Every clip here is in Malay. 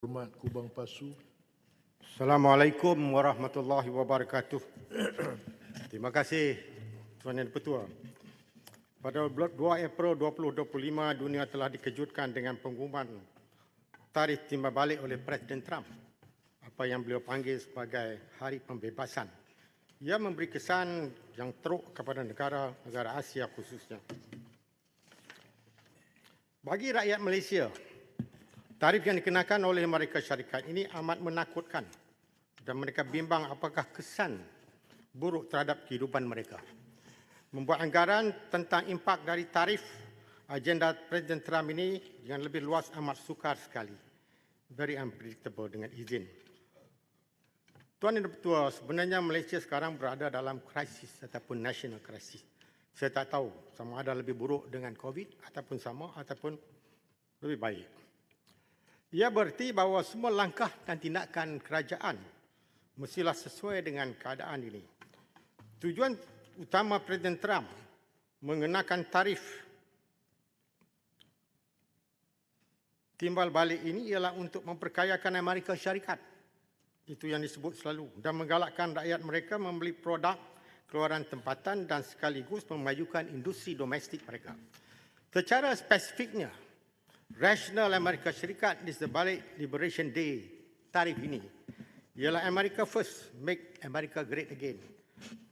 Hormat Kubang Pasu. Assalamualaikum warahmatullahi wabarakatuh. Terima kasih Tuan Yang Pertua. Pada 2 April 2025, dunia telah dikejutkan dengan pengumuman tarikh timbal balik oleh Presiden Trump. Apa yang beliau panggil sebagai hari pembebasan. Ia memberi kesan yang teruk kepada negara-negara Asia khususnya. Bagi rakyat Malaysia, tarif yang dikenakan oleh Amerika Syarikat ini amat menakutkan dan mereka bimbang apakah kesan buruk terhadap kehidupan mereka. Membuat anggaran tentang impak dari tarif agenda Presiden Trump ini yang lebih luas amat sukar sekali. Very unpredictable dengan izin. Tuan Yang Pertua, sebenarnya Malaysia sekarang berada dalam krisis ataupun national crisis. Saya tak tahu sama ada lebih buruk dengan COVID ataupun sama ataupun lebih baik. Ia berarti bahawa semua langkah dan tindakan kerajaan mestilah sesuai dengan keadaan ini. Tujuan utama Presiden Trump mengenakan tarif timbal balik ini ialah untuk memperkayakan Amerika Syarikat. Itu yang disebut selalu. Dan menggalakkan rakyat mereka membeli produk keluaran tempatan dan sekaligus memajukan industri domestik mereka. Secara spesifiknya, rasional Amerika Syarikat di sebalik Liberation Day tarif ini ialah America First, Make America Great Again.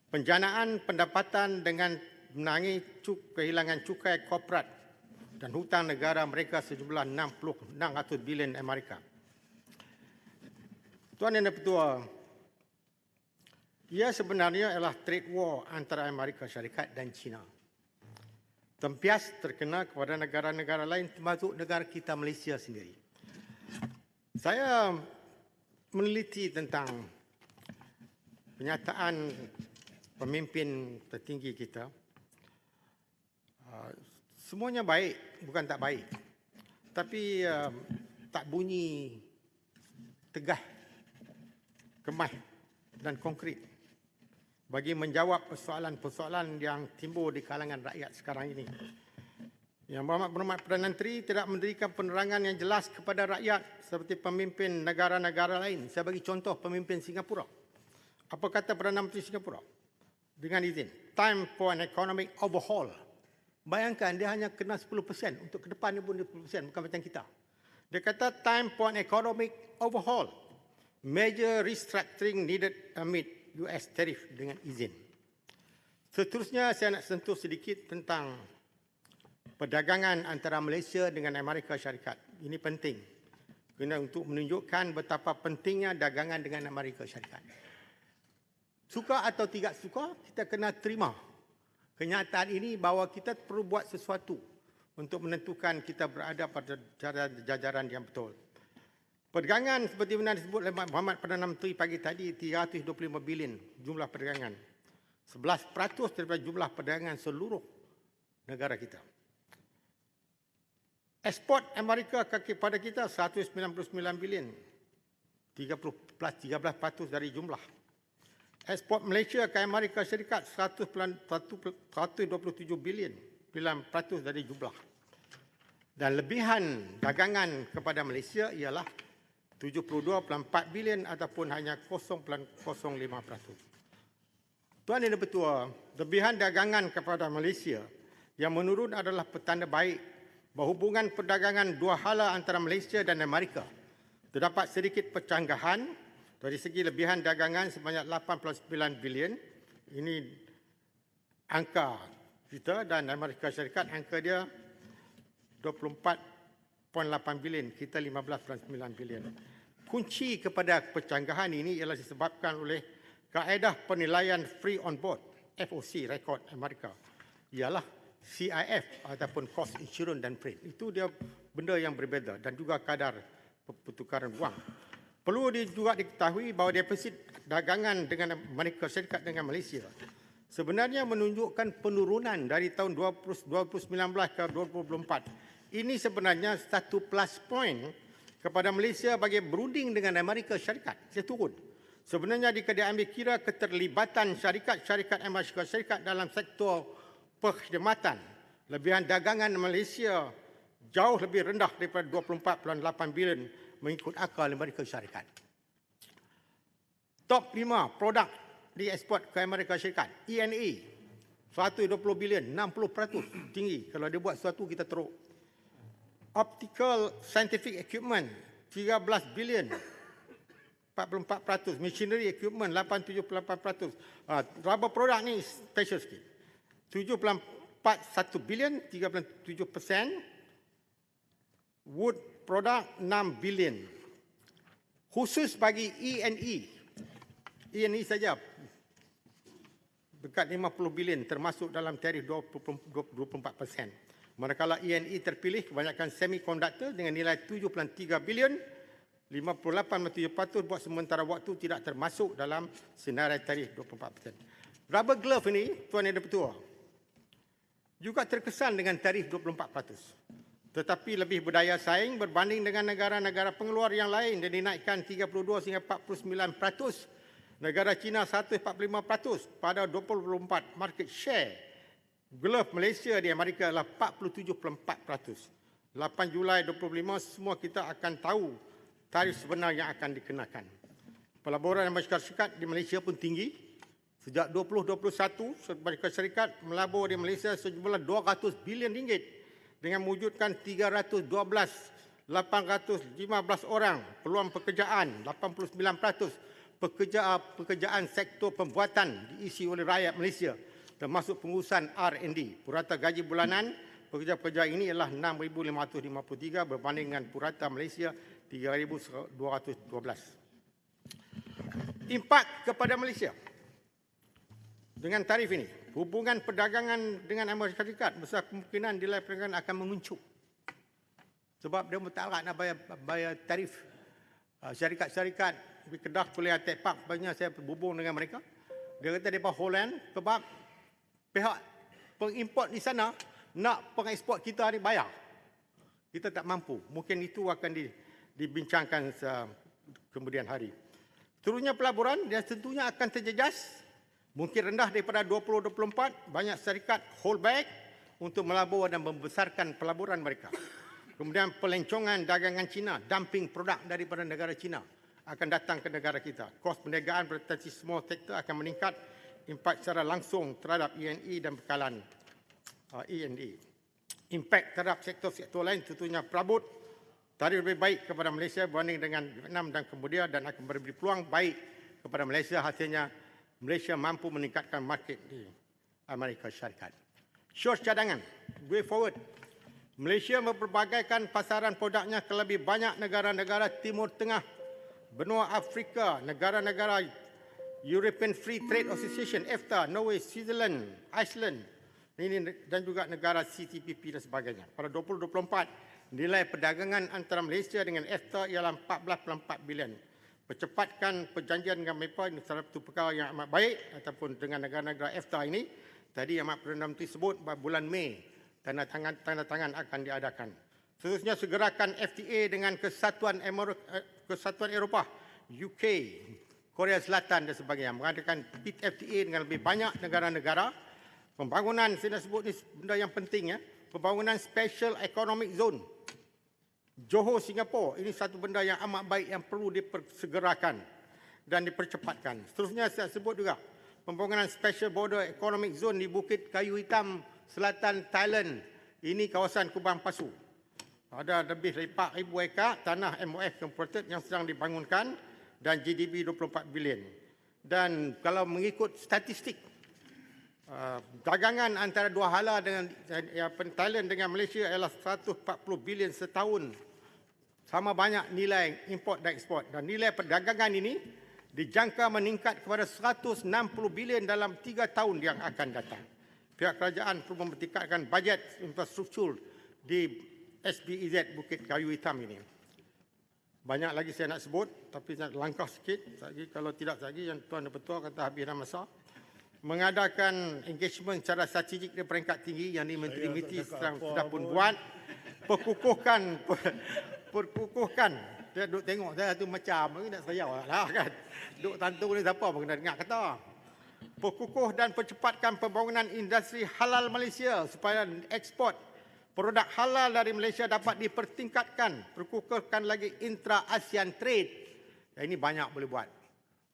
Penjanaan pendapatan dengan menangi cuk, kehilangan cukai korporat dan hutang negara mereka sejumlah 60 600 bilion Amerika. Tuan Yang Pertua, ia sebenarnya adalah trade war antara Amerika Syarikat dan China. Tempias terkena kepada negara-negara lain termasuk negara kita Malaysia sendiri. Saya meneliti tentang penyataan pemimpin tertinggi kita. Uh, semuanya baik, bukan tak baik. Tapi uh, tak bunyi tegah, kemah dan konkret bagi menjawab persoalan-persoalan yang timbul di kalangan rakyat sekarang ini. Yang Berhormat Perdana Menteri tidak memberikan penerangan yang jelas kepada rakyat seperti pemimpin negara-negara lain. Saya bagi contoh pemimpin Singapura. Apa kata Perdana Menteri Singapura? Dengan izin, time for an economic overhaul. Bayangkan dia hanya kena 10% untuk ke depan ni pun 10% bukan macam kita. Dia kata time for an economic overhaul. Major restructuring needed amid US tariff dengan izin. Seterusnya saya nak sentuh sedikit tentang perdagangan antara Malaysia dengan Amerika Syarikat. Ini penting. Kena untuk menunjukkan betapa pentingnya dagangan dengan Amerika Syarikat. Suka atau tidak suka, kita kena terima kenyataan ini bahawa kita perlu buat sesuatu untuk menentukan kita berada pada jajaran yang betul. Perdagangan seperti mana disebut oleh Muhammad Perdana Menteri pagi tadi, 325 bilion jumlah perdagangan. 11% daripada jumlah perdagangan seluruh negara kita. Ekspor Amerika kepada kita 199 bilion. 30 plus 13% dari jumlah. Ekspor Malaysia ke Amerika Syarikat 127 bilion. 9% dari jumlah. Dan lebihan dagangan kepada Malaysia ialah 72.4 bilion ataupun hanya 0.05%. Tuan Yang Bertua, lebihan dagangan kepada Malaysia yang menurun adalah petanda baik berhubungan perdagangan dua hala antara Malaysia dan Amerika. Terdapat sedikit percanggahan dari segi lebihan dagangan sebanyak 89 bilion. Ini angka kita dan Amerika Syarikat angka dia 24.8 bilion, kita 15.9 bilion. Kunci kepada percanggahan ini ialah disebabkan oleh kaedah penilaian free on board FOC rekod Amerika. Ialah CIF ataupun cost insurance dan freight. Itu dia benda yang berbeza dan juga kadar pertukaran wang. Perlu juga diketahui bahawa defisit dagangan dengan Amerika Syarikat dengan Malaysia sebenarnya menunjukkan penurunan dari tahun 2019 ke 2024. Ini sebenarnya satu plus point kepada Malaysia bagi berunding dengan Amerika Syarikat. Saya turun. Sebenarnya jika diambil kira keterlibatan syarikat-syarikat Amerika Syarikat dalam sektor perkhidmatan lebihan dagangan Malaysia jauh lebih rendah daripada 24.8 bilion mengikut akal Amerika Syarikat. Top 5 produk diekspor ke Amerika Syarikat. ENA 120 bilion, 60% tinggi. Kalau dia buat sesuatu kita teruk. Optical Scientific Equipment 13 bilion, 44%. Machinery Equipment 878%. Uh, rubber produk ni special sikit. 7.41 bilion, 37 persen. Wood produk 6 bilion. Khusus bagi E&E. E&E saja dekat 50 bilion termasuk dalam tarif 24 persen. Manakala E&E terpilih kebanyakan semiconductor dengan nilai 7.3 bilion 58.7% buat sementara waktu tidak termasuk dalam senarai tarif 24%. Rubber glove ini, Tuan Yang Dipertua, juga terkesan dengan tarif 24%. Tetapi lebih berdaya saing berbanding dengan negara-negara pengeluar yang lain dan dinaikkan 32 sehingga 49%. Negara China 145% pada 24 market share. Glove Malaysia di Amerika adalah 47.4%. 8 Julai 25 semua kita akan tahu tarif sebenar yang akan dikenakan. Pelaburan Amerika Syarikat di Malaysia pun tinggi. Sejak 2021, Amerika Syarikat melabur di Malaysia sejumlah 200 bilion ringgit dengan mewujudkan 312 815 orang peluang pekerjaan 89% pekerja pekerjaan sektor pembuatan diisi oleh rakyat Malaysia termasuk pengurusan R&D purata gaji bulanan pekerja-pekerja ini adalah 6553 berbanding dengan purata Malaysia 3212. Impak kepada Malaysia. Dengan tarif ini, hubungan perdagangan dengan Amerika Syarikat besar kemungkinan nilai perdagangan akan menguncup. Sebab dia tak nak bayar, bayar tarif uh, syarikat-syarikat di Kedah, Kuliah, Tepak, banyak saya berhubung dengan mereka. Dia kata dia Holland sebab pihak pengimport di sana nak pengeksport kita ni bayar. Kita tak mampu. Mungkin itu akan di, dibincangkan kemudian hari. Seterusnya pelaburan yang tentunya akan terjejas mungkin rendah daripada 2024 banyak syarikat hold back untuk melabur dan membesarkan pelaburan mereka. Kemudian pelencongan dagangan Cina, dumping produk daripada negara Cina akan datang ke negara kita. Kos perniagaan berarti semua sektor akan meningkat impak secara langsung terhadap ENE dan bekalan uh, ENE. Impak terhadap sektor-sektor lain tentunya perabot tarikh lebih baik kepada Malaysia berbanding dengan Vietnam dan Cambodia dan akan memberi peluang baik kepada Malaysia hasilnya Malaysia mampu meningkatkan market di Amerika Syarikat. Short cadangan, way forward. Malaysia memperbagaikan pasaran produknya ke lebih banyak negara-negara Timur Tengah, benua Afrika, negara-negara European Free Trade Association, EFTA, Norway, Switzerland, Iceland, ini dan juga negara CTPP dan sebagainya. Pada 2024, nilai perdagangan antara Malaysia dengan EFTA ialah 14.4 bilion. Percepatkan perjanjian dengan MEPA ini salah satu perkara yang amat baik ataupun dengan negara-negara EFTA ini. Tadi yang Amat Perdana Menteri sebut bulan Mei tanda tangan, tanda tangan akan diadakan. Seterusnya segerakan FTA dengan Kesatuan, Emer- eh, Kesatuan Eropah, UK, Korea Selatan dan sebagainya. Mengadakan FTA dengan lebih banyak negara-negara. Pembangunan, saya nak sebut ini benda yang penting ya. Pembangunan Special Economic Zone Johor Singapura ini satu benda yang amat baik yang perlu dipersegerakan dan dipercepatkan. Seterusnya saya sebut juga pembangunan Special Border Economic Zone di Bukit Kayu Hitam Selatan Thailand. Ini kawasan Kubang Pasu. Ada lebih dari 4,000 ekar tanah MOF converted yang sedang dibangunkan dan GDP 24 bilion. Dan kalau mengikut statistik, uh, dagangan antara dua hala dengan ya, Thailand dengan Malaysia adalah 140 bilion setahun sama banyak nilai import dan ekspor dan nilai perdagangan ini dijangka meningkat kepada 160 bilion dalam tiga tahun yang akan datang. Pihak kerajaan perlu mempertingkatkan bajet infrastruktur di SBEZ Bukit Kayu Hitam ini. Banyak lagi saya nak sebut tapi saya langkah sikit. Lagi kalau tidak lagi yang tuan dan petua kata habis dah masa. Mengadakan engagement secara strategik di peringkat tinggi yang di Menteri Miti sudah pun buat. Perkukuhkan perkukuhkan. Saya duduk tengok saya tu macam ni nak sayau lah kan. Duduk tantu ni siapa pun kena dengar kata. Perkukuh dan percepatkan pembangunan industri halal Malaysia supaya ekspor produk halal dari Malaysia dapat dipertingkatkan, perkukuhkan lagi intra-ASEAN trade. Ya, ini banyak boleh buat.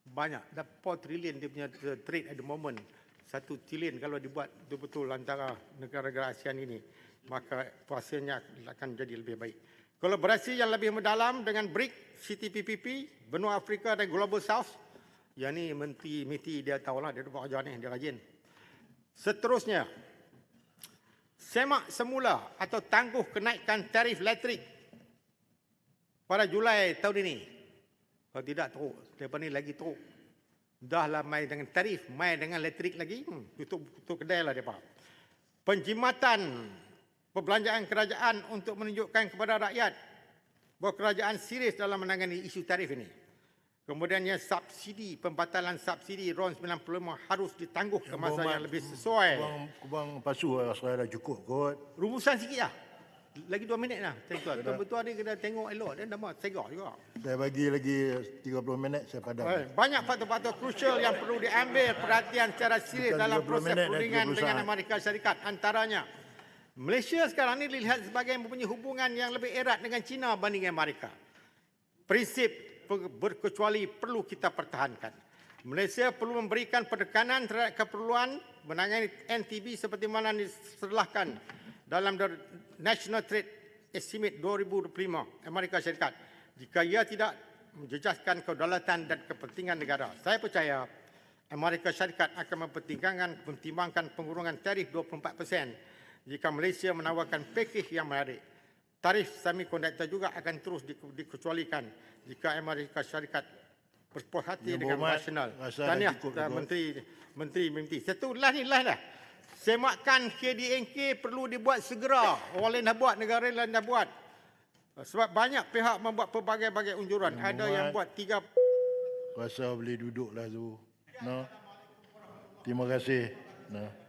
Banyak. Dah 4 trilion dia punya uh, trade at the moment. Satu trilion kalau dibuat betul-betul antara negara-negara ASEAN ini. Maka puasanya akan jadi lebih baik. Kolaborasi yang lebih mendalam dengan BRIC, CTPPP, Benua Afrika dan Global South. Yang ni Menteri MITI dia tahulah, dia buat ajar ni, dia rajin. Seterusnya, semak semula atau tangguh kenaikan tarif elektrik pada Julai tahun ini. Kalau tidak teruk, lepas ni lagi teruk. Dah lah main dengan tarif, main dengan elektrik lagi, hmm, tutup, tutup kedai lah mereka. Penjimatan perbelanjaan kerajaan untuk menunjukkan kepada rakyat bahawa kerajaan serius dalam menangani isu tarif ini. Kemudiannya subsidi, pembatalan subsidi RON 95 harus ditangguh ke masa yang lebih sesuai. Kubang, kubang pasu lah, saya dah cukup kot. Rumusan sikit lah. Lagi dua minit lah. Tuan-tuan ni kena tengok elok. Dia dah mahu segak juga. Saya bagi lagi 30 minit, saya padam. Eh, Banyak faktor-faktor krusial yang perlu diambil perhatian secara serius dalam 30 proses dan perundingan 30 dengan. Amerika Syarikat. Antaranya, Malaysia sekarang ini dilihat sebagai mempunyai hubungan yang lebih erat dengan China banding Amerika. Prinsip berkecuali perlu kita pertahankan. Malaysia perlu memberikan penekanan terhadap keperluan menangani NTB seperti mana diserlahkan dalam the National Trade Estimate 2025 Amerika Syarikat. Jika ia tidak menjejaskan kedaulatan dan kepentingan negara, saya percaya Amerika Syarikat akan mempertimbangkan mempertimbangkan pengurungan tarif 24% jika Malaysia menawarkan pakej yang menarik. Tarif semiconductor juga akan terus di- dikecualikan jika Amerika Syarikat berpuas hati Yang dengan rasional. Tahniah uh, Tuan. Menteri Menteri Mimpi. Satu lah ni lah dah. Semakan KDNK perlu dibuat segera. Orang lain dah buat, negara lain dah buat. Sebab banyak pihak membuat pelbagai-bagai unjuran. Ada yang buat tiga Rasa boleh duduk lah tu. No. Terima kasih. No.